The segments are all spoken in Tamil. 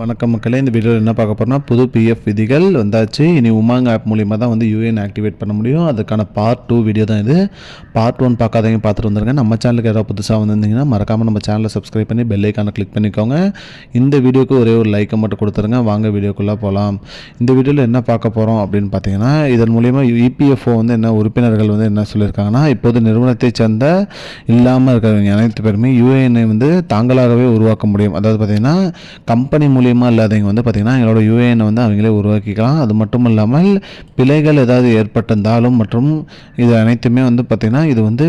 வணக்கம் மக்களே இந்த வீடியோவில் என்ன பார்க்க போகிறோம்னா புது பிஎஃப் விதிகள் வந்தாச்சு. இனி உமாங் ஆப் மூலியமாக தான் வந்து யூஎன் ஆக்டிவேட் பண்ண முடியும். அதுக்கான பார்ட் டூ வீடியோ தான் இது. பார்ட் ஒன் பார்க்காதவங்க பார்த்துட்டு வந்துருங்க. நம்ம சேனலுக்கு யாராவது புதுசாக வந்திருந்தீங்கன்னா மறக்காமல் நம்ம சேனலை சப்ஸ்கிரைப் பண்ணி பெல் ஐக்கானை கிளிக் பண்ணிக்கோங்க. இந்த வீடியோக்கு ஒரே ஒரு லைக்கை மட்டும் கொடுத்துருங்க. வாங்க வீடியோக்குள்ளே போகலாம் இந்த வீடியோவில் என்ன பார்க்க போகிறோம் அப்படின்னு பார்த்தீங்கன்னா இதன் மூலிமா இபிஎஃப்ஓ வந்து என்ன உறுப்பினர்கள் வந்து என்ன சொல்லியிருக்காங்கன்னா இப்போது நிறுவனத்தை சேர்ந்த இல்லாமல் இருக்கிறவங்க அனைத்து பேருமே யூஏஎனை வந்து தாங்களாகவே உருவாக்க முடியும். அதாவது பார்த்தீங்கன்னா கம்பெனி மூலியமாக இல்லாதவங்க வந்து பார்த்திங்கன்னா எங்களோட யூஏஎனை வந்து அவங்களே உருவாக்கிக்கலாம். அது மட்டும் இல்லாமல் பிழைகள் ஏதாவது ஏற்பட்டிருந்தாலும் மற்றும் இது அனைத்துமே வந்து பார்த்திங்கன்னா இது வந்து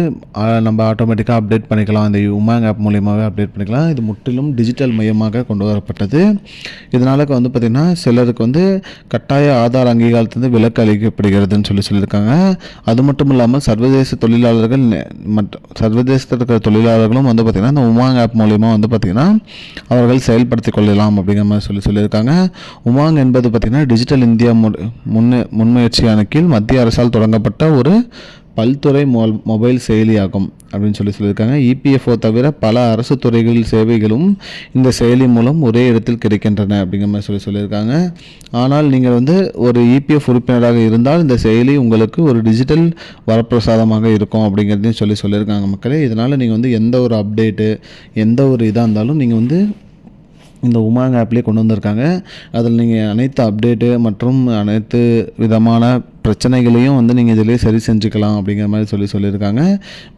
நம்ம ஆட்டோமேட்டிக்காக அப்டேட் பண்ணிக்கலாம். இந்த உமாங் ஆப் மூலியமாகவே அப்டேட் பண்ணிக்கலாம். இது முற்றிலும் டிஜிட்டல் மையமாக கொண்டு வரப்பட்டது. இதனால் வந்து பார்த்திங்கன்னா சிலருக்கு வந்து கட்டாய ஆதார் அங்கீகாரத்திலிருந்து விலக்கு அளிக்கப்படுகிறதுன்னு சொல்லி சொல்லியிருக்காங்க. அது மட்டும் இல்லாமல் சர்வதேச தொழிலாளர்கள் மற்ற சர்வதேசத்தில் இருக்கிற தொழிலாளர்களும் வந்து பார்த்திங்கன்னா இந்த உமாங் ஆப் மூலியமாக வந்து பார்த்திங்கன்னா அவர்கள் செயல்படுத்திக் கொள்ளலாம் அப்படிங்கிற மாதிரி சொல்லி சொல்லியிருக்காங்க. உமாங் என்பது பார்த்திங்கன்னா டிஜிட்டல் இந்தியா முன்னு முன்முயற்சியான கீழ் மத்திய அரசால் தொடங்கப்பட்ட ஒரு பல்துறை மொ மொபைல் செயலியாகும் அப்படின்னு சொல்லி சொல்லியிருக்காங்க. இபிஎஃப்ஓ தவிர பல அரசு துறைகளில் சேவைகளும் இந்த செயலி மூலம் ஒரே இடத்தில் கிடைக்கின்றன அப்படிங்கிற மாதிரி சொல்லி சொல்லியிருக்காங்க. ஆனால் நீங்கள் வந்து ஒரு இபிஎஃப் உறுப்பினராக இருந்தால் இந்த செயலி உங்களுக்கு ஒரு டிஜிட்டல் வரப்பிரசாதமாக இருக்கும் அப்படிங்கிறதையும் சொல்லி சொல்லியிருக்காங்க மக்களே. இதனால் நீங்கள் வந்து எந்த ஒரு அப்டேட்டு எந்த ஒரு இதாக இருந்தாலும் நீங்கள் வந்து இந்த உமாங் ஆப்லேயே கொண்டு வந்திருக்காங்க. அதில் நீங்கள் அனைத்து அப்டேட்டு மற்றும் அனைத்து விதமான பிரச்சனைகளையும் வந்து நீங்கள் இதிலே சரி செஞ்சுக்கலாம் அப்படிங்கிற மாதிரி சொல்லி சொல்லியிருக்காங்க.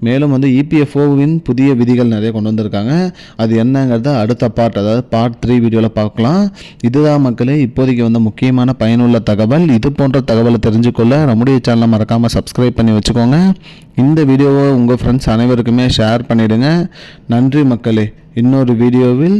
மேலும் வந்து இபிஎஃப்ஓவின் புதிய விதிகள் நிறைய கொண்டு வந்திருக்காங்க. அது என்னங்கிறத அடுத்த பார்ட் அதாவது பார்ட் த்ரீ வீடியோவில் பார்க்கலாம். இதுதான் மக்களே இப்போதைக்கு வந்து முக்கியமான பயனுள்ள தகவல். இது போன்ற தகவலை தெரிஞ்சுக்கொள்ள நம்முடைய சேனலை மறக்காமல் சப்ஸ்கிரைப் பண்ணி வச்சுக்கோங்க. இந்த வீடியோவை உங்கள் ஃப்ரெண்ட்ஸ் அனைவருக்குமே ஷேர் பண்ணிவிடுங்க நன்றி மக்களே. இன்னொரு வீடியோவில்